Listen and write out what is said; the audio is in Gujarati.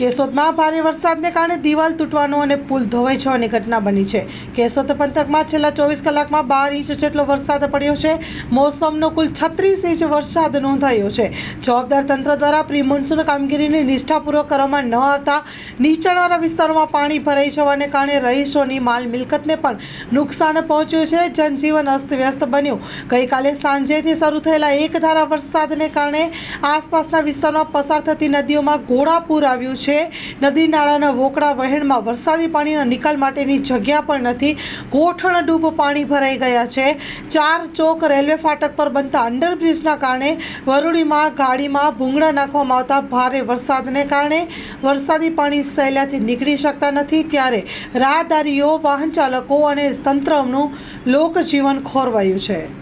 કેશોદમાં ભારે વરસાદને કારણે દિવાલ તૂટવાનો અને પુલ ધોવાઈ જવાની ઘટના બની છે. કેશોદ પંથકમાં છેલ્લા ચોવીસ કલાકમાં બાર ઇંચ જેટલો વરસાદ પડ્યો છે. મોસમનો કુલ છત્રીસ ઇંચ વરસાદ નોંધાયો છે. જવાબદાર તંત્ર દ્વારા પ્રી મોન્સૂન કામગીરીને નિષ્ઠાપૂર્વક કરવામાં ન આવતા નીચાણવાળા વિસ્તારોમાં પાણી ભરાઈ જવાને કારણે રહીશોની માલ મિલકતને પણ નુકસાન પહોંચ્યું છે. જનજીવન અસ્તવ્યસ્ત બન્યું. ગઈકાલે સાંજેથી શરૂ થયેલા એકધારા વરસાદને કારણે આસપાસના વિસ્તારમાં પસાર થતી નદીઓમાં ઘોડાપૂર આવ્યું છે. નદી નાળાના વોકડા વહેણમાં વરસાદી પાણીના નિકાલ માટેની જગ્યા પણ નથી. ગોઠણ ડૂબ પાણી ભરાઈ ગયા છે. ચાર ચોક રેલવે ફાટક પર બનતા અંડરબ્રિજના કારણે વરુડીમાં ગાડીમાં ભૂંગળા નાખવામાં આવતા ભારે વરસાદને કારણે વરસાદી પાણી સહેલાથી નીકળી શકતા નથી. ત્યારે રાહદારીઓ વાહન ચાલકો અને તંત્રનું લોકજીવન ખોરવાયું છે.